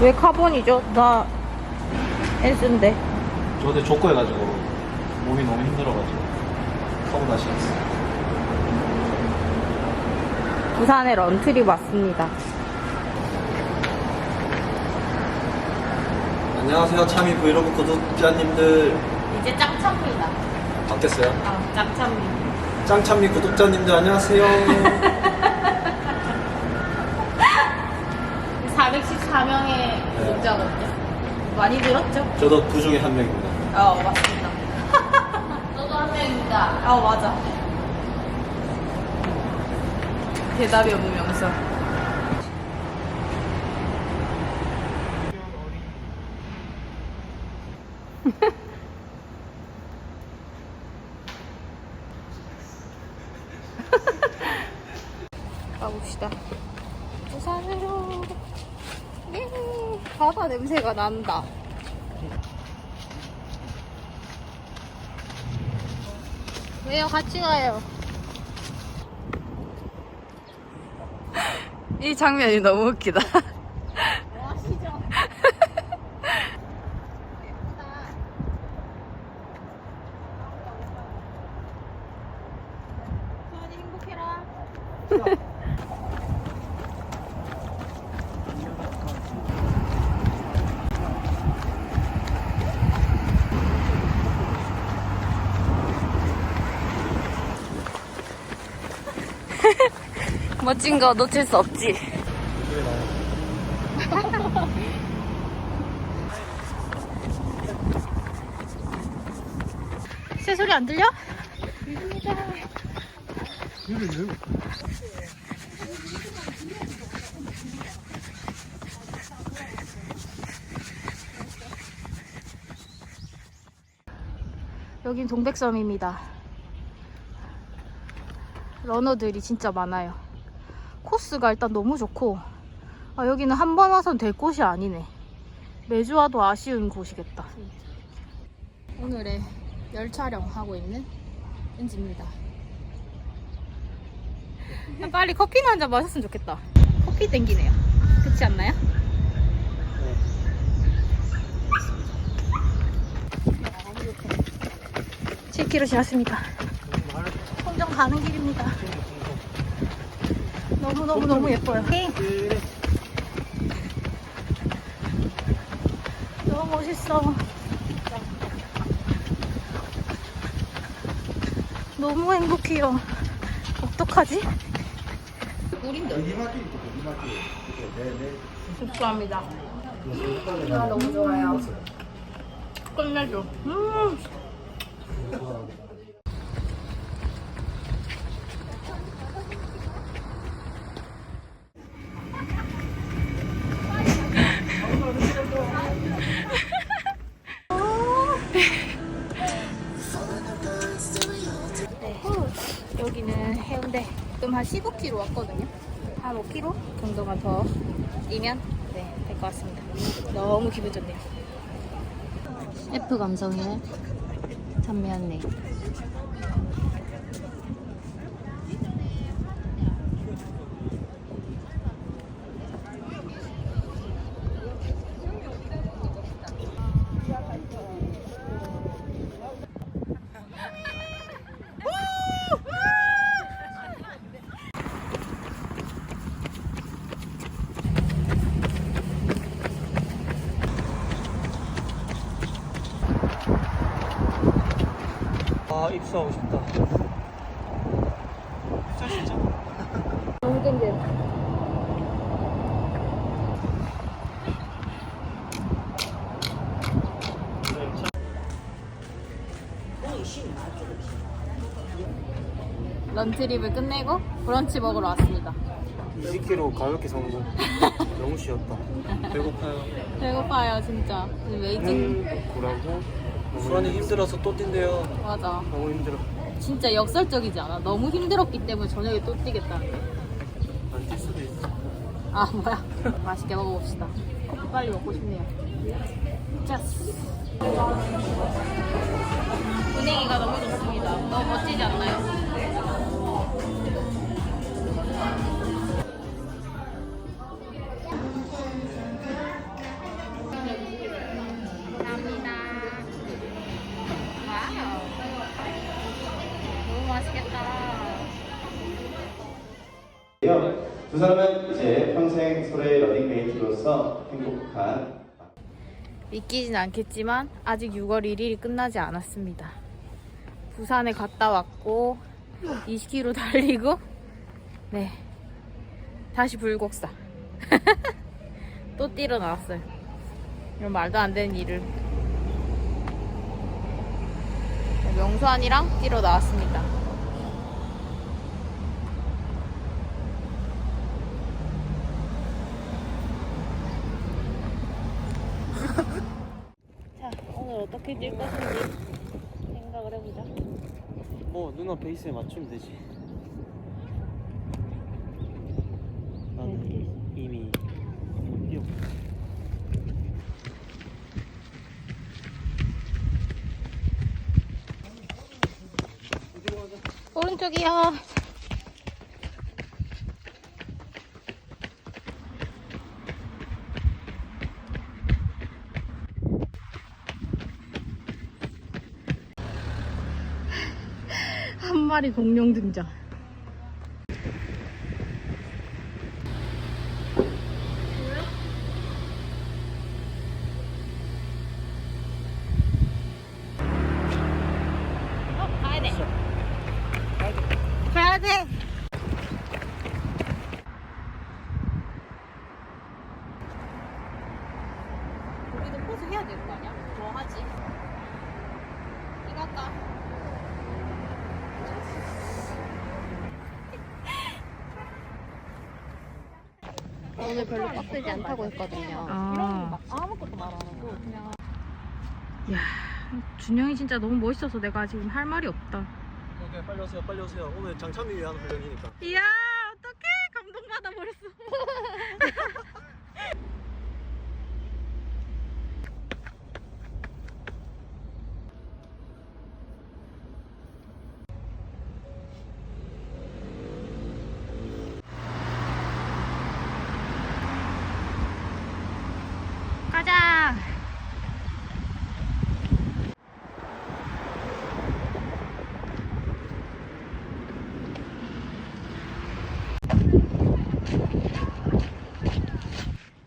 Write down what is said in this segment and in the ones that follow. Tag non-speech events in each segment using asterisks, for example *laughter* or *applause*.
왜 카본이죠? 나 S인데. 저 어제 족구 해가지고 몸이 너무 힘들어가지고 하고 다시 왔어. 부산에 런트리 왔습니다. 안녕하세요 참이 브이로그 구독자님들 이제 짱참미다. 바뀌었어요? 아, 짱참미. 짱참미 구독자님들 안녕하세요 *laughs* 414명의 구독자거든요. 많이 들었죠? 저도 그 중에 한 명입니다 어, 맞습니다. *laughs* 저도 한 명입니다. 어, 맞아. 대답이 없는 명성. 가봅시다. 부산으로. 예, 바다 냄새가 난다. 왜요? 같이 가요. *laughs* 이 장면이 너무 웃기다. 뭐 하시죠? 소연이 행복해라. *laughs* 멋진 거 놓칠 수 없지. *laughs* 새 소리 안 들려? 여긴 동백섬입니다. 러너들이 진짜 많아요. 코스가 일단 너무 좋고, 아, 여기는 한 번 와선 될 곳이 아니네. 매주 와도 아쉬운 곳이겠다. 오늘의 열 촬영하고 있는 은지입니다. 빨리 커피나 한 잔 마셨으면 좋겠다. 커피 땡기네요. 그렇지 않나요? 칠 7km 지났습니다. 송정 가는 길입니다. 너무너무 너무 예뻐요. 너무 멋있어. 너무 행복해요. 어떡하지? 꿀인데. 감사합니다. 아, 너무 좋아요. 끝내줘. 음. 한 15km 왔거든요. 한 5km 정도만 더 뛰면 네, 될 것 같습니다. 너무 기분 좋네요. F 감성의 참미 안 아 입수하고 싶다 진짜 진짜 너무 땡겨. 런트립을 끝내고 브런치 먹으러 왔습니다. 20km 가볍게 성공 *laughs* 너무 쉬웠다 배고파요 배고파요 진짜. 웨이팅 구라고 수환이 힘들어서 또 뛴대요 맞아. 너무 힘들어 진짜 역설적이지 않아? 너무 힘들었기 때문에 저녁에 또 뛰겠다는 거. 안뛸 수도 있어 아 뭐야? 맛있게 먹어봅시다. 커피 빨리 먹고 싶네요. 짜스. 분위기가 너무 좋습니다. 너무 멋지지 않나요? 두 사람은 이제 평생 서로의 러닝메이트로서 행복한 믿기진 않겠지만 아직 6월 1일이 끝나지 않았습니다. 부산에 갔다 왔고 20km 달리고 네 다시 불곡사 *laughs* 또 뛰러 나왔어요. 이런 말도 안 되는 일을 명수환이랑 뛰러 나왔습니다. 자 오늘 어떻게 뛸 것인지 생각을 해보자. 뭐 누나 베이스에 맞추면 되지. 네, 나는 이미 뛰어. 오른쪽이요. 한 마리 공룡 등장. 어, 가야 돼. 가야 돼. 우리도 포즈 해야 되는 거 아니야? 뭐 하지? 이거 할까? 오늘 별로 빡세지 않다고 했거든요. 아. 아무것도 말 안 하고 그냥 야, 준영이 진짜 너무 멋있어서 내가 지금 할 말이 없다. 오케이 빨리 오세요 빨리 오세요. 오늘 장참이 위한 훈련이니까. 이야, 어떡해. 감동받아 버렸어. 가자.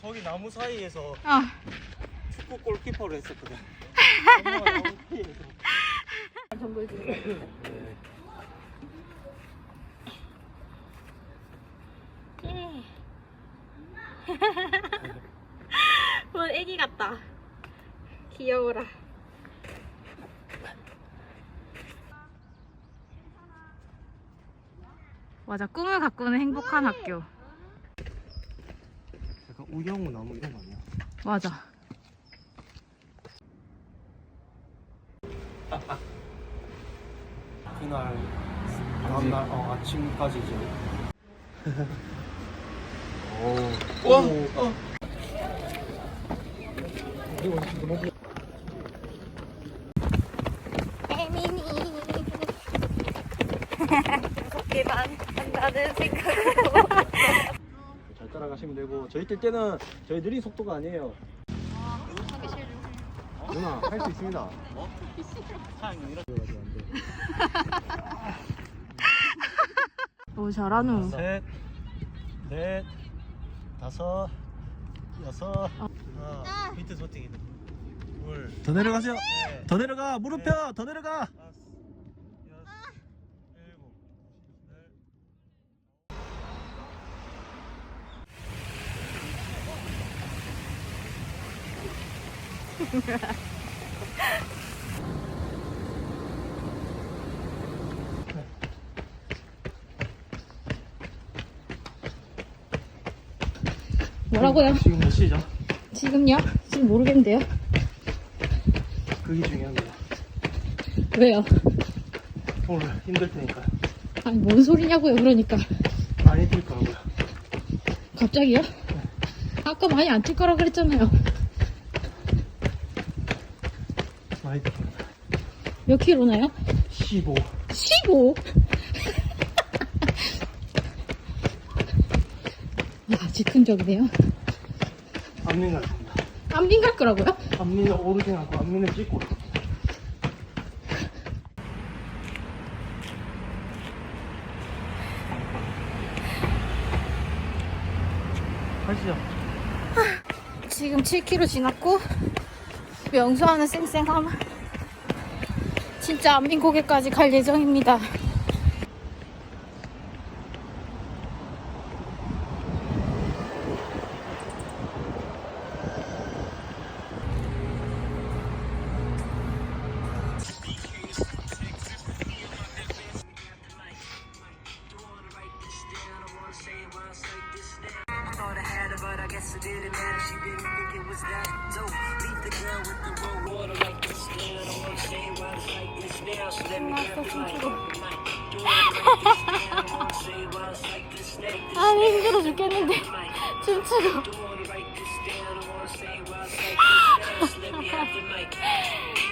저기 나무 사이에서 아. 축구 골키퍼를 했었거든. 뭐 애기 같다. 귀여워라. 맞아, 꿈을 가꾸는 행복한 학교. 우영우 나무 이런 거 아니야? 맞아. *laughs* 그날 다음날 어, 아침까지 이제. 오. *laughs* 와. 어. 잘 따라 *laughs* 가시면 되고 저희 뛸 때는 저희 느린 속도가 아니에요. 누나 할 수 있습니다. 어? 오, 잘하노. 셋, 넷, 다섯, 여섯, 하나, 밑에 소팅이다. 둘. 더 내려가세요. 더 내려가. 무릎 펴. 더 내려가. 뭐라고요? 지금 몇 시죠? 지금요? 지금 모르겠는데요. 그게 중요합니다. 왜요? 오늘 힘들 테니까 아니, 뭔 소리냐고요, 그러니까. 많이 뛸 거라고요. 갑자기요? 아까 많이 안 뛸 거라 그랬잖아요. 많이 뛸 겁니다. 몇 킬로나요? 15. 15? 야, 즉흥적이네요. 앞민 갈 겁니다. 안빈 갈 거라고요? 앞민을 오르지 않고 앞민을 찍고. 가시죠. 지금 7km 지났고 명수하는 쌩쌩함? 진짜 안민고개까지 갈 예정입니다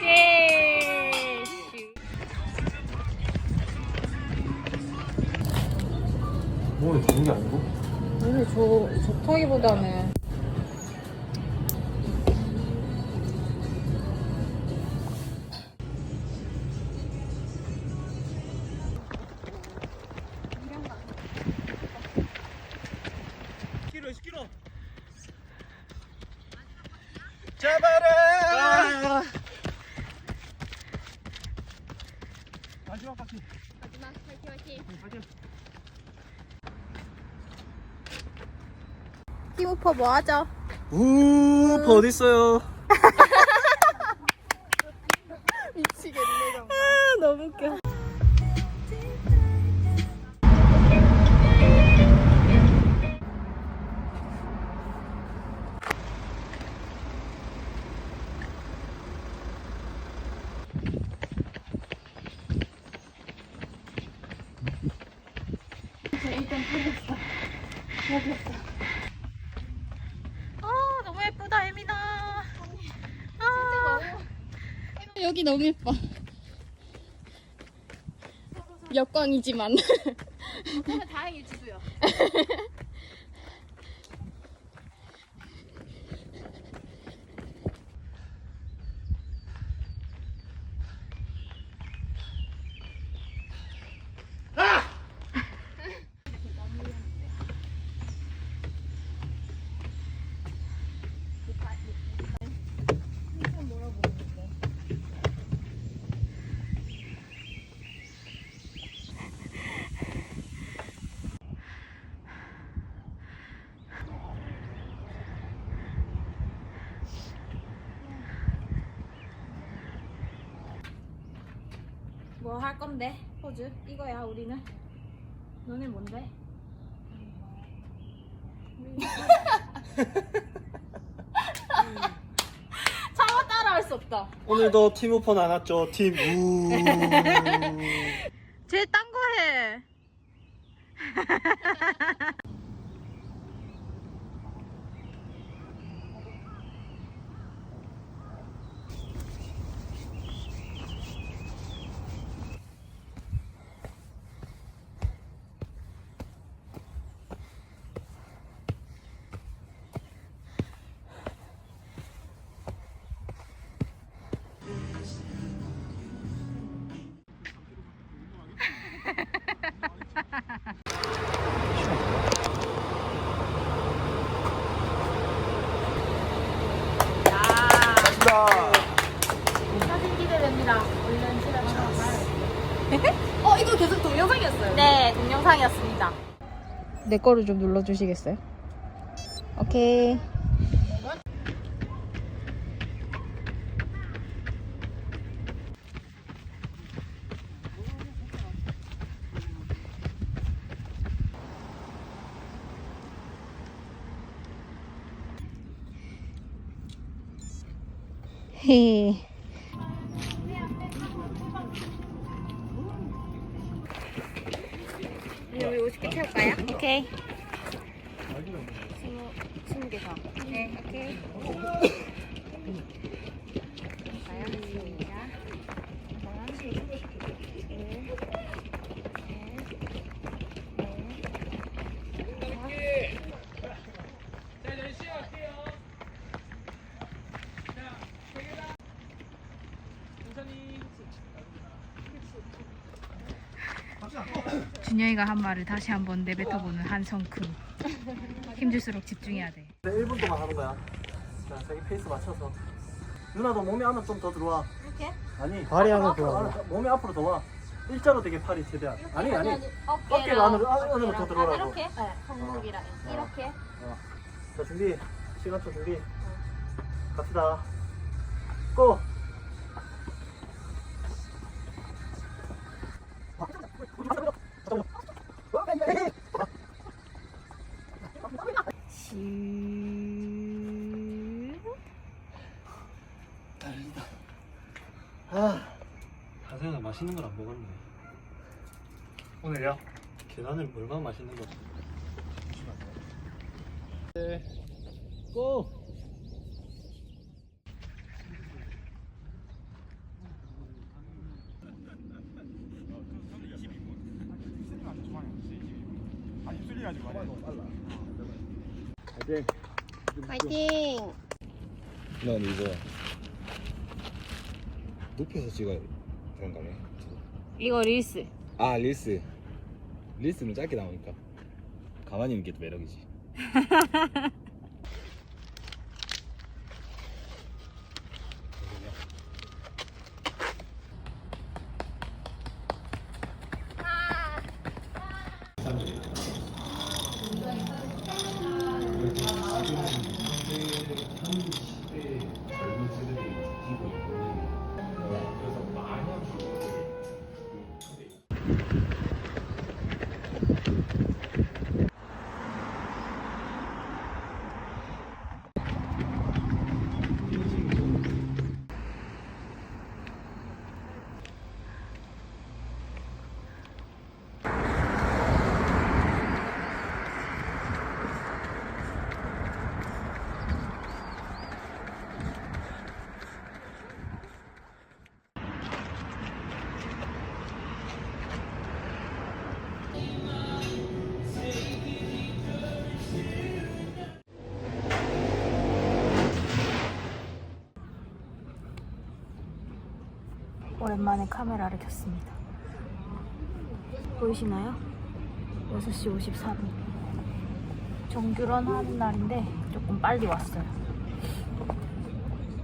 예 *laughs* 몸에 좋은 게 아니고? 오늘 좋, 좋다기보다는 팀오퍼 뭐 하죠? 우, 버 어디 있어요? 여기 너무 예뻐. 여건이지만. 다행이지도요 *laughs* 뭐할 건데 포즈 이거야 우리는 너네 뭔데? *laughs* 차마 따라할 수 없다 오늘도 팀 오퍼 나눴죠. 팀 우. *laughs* 내 거를 좀 눌러주시겠어요? 오케이. 헤. 준영이가 한 말을 다시 한번 내뱉어보는 한성큰. 힘들수록 집중해야 돼. 1분 동안 하는 거야. 자, 자기 페이스 맞춰서. 누나도 몸이 안으로 좀 더 들어와. 이렇게? 아니. 발이 안으로 들어와. 안으로, 몸이 앞으로 더 와. 일자로 되게 팔이 최대한. 아니 아니. 어깨가 안으로 안으로 더. 들어오라고. 아, 이렇게? 네. 손목이랑 어. 이렇게. 어. 자 준비. 시간 초 준비. 갑시다. 고. 맛있는 걸 안 먹었네. 오늘요? 계란을 얼마나 맛있는 거? 네. 고! 파이팅! 넌 이거 높여서 찍어야 되는 거네. 이거 릴스. 아 릴스. 릴스는 짧게 나오니까 가만히 있는 게또 매력이지. *laughs* 오랜만에 카메라를 켰습니다. 보이시나요? 6시 54분. 정규런 하는 날인데 조금 빨리 왔어요.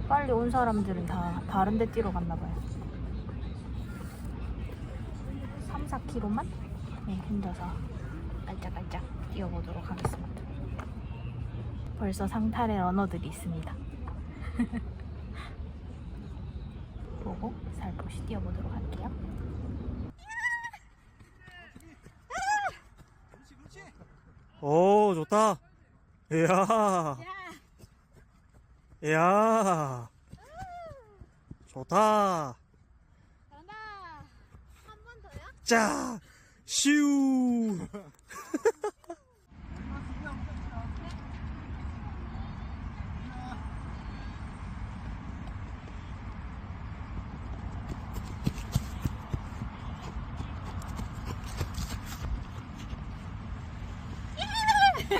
빨리 온 사람들은 다 다른 데 뛰러 갔나 봐요. 3, 4km만? 네, 혼자서 깔짝깔짝 뛰어보도록 하겠습니다. 벌써 상탈의 러너들이 있습니다. *laughs* 보고 살포시 뛰어보도록 할게요. 오 좋다. 이야. 이야. 좋다. 자, 슈. *laughs*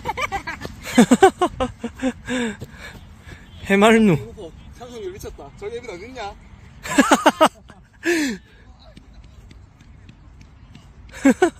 *laughs* 해말누. 상승률 미쳤다. 저기 애들 어딨냐? *laughs*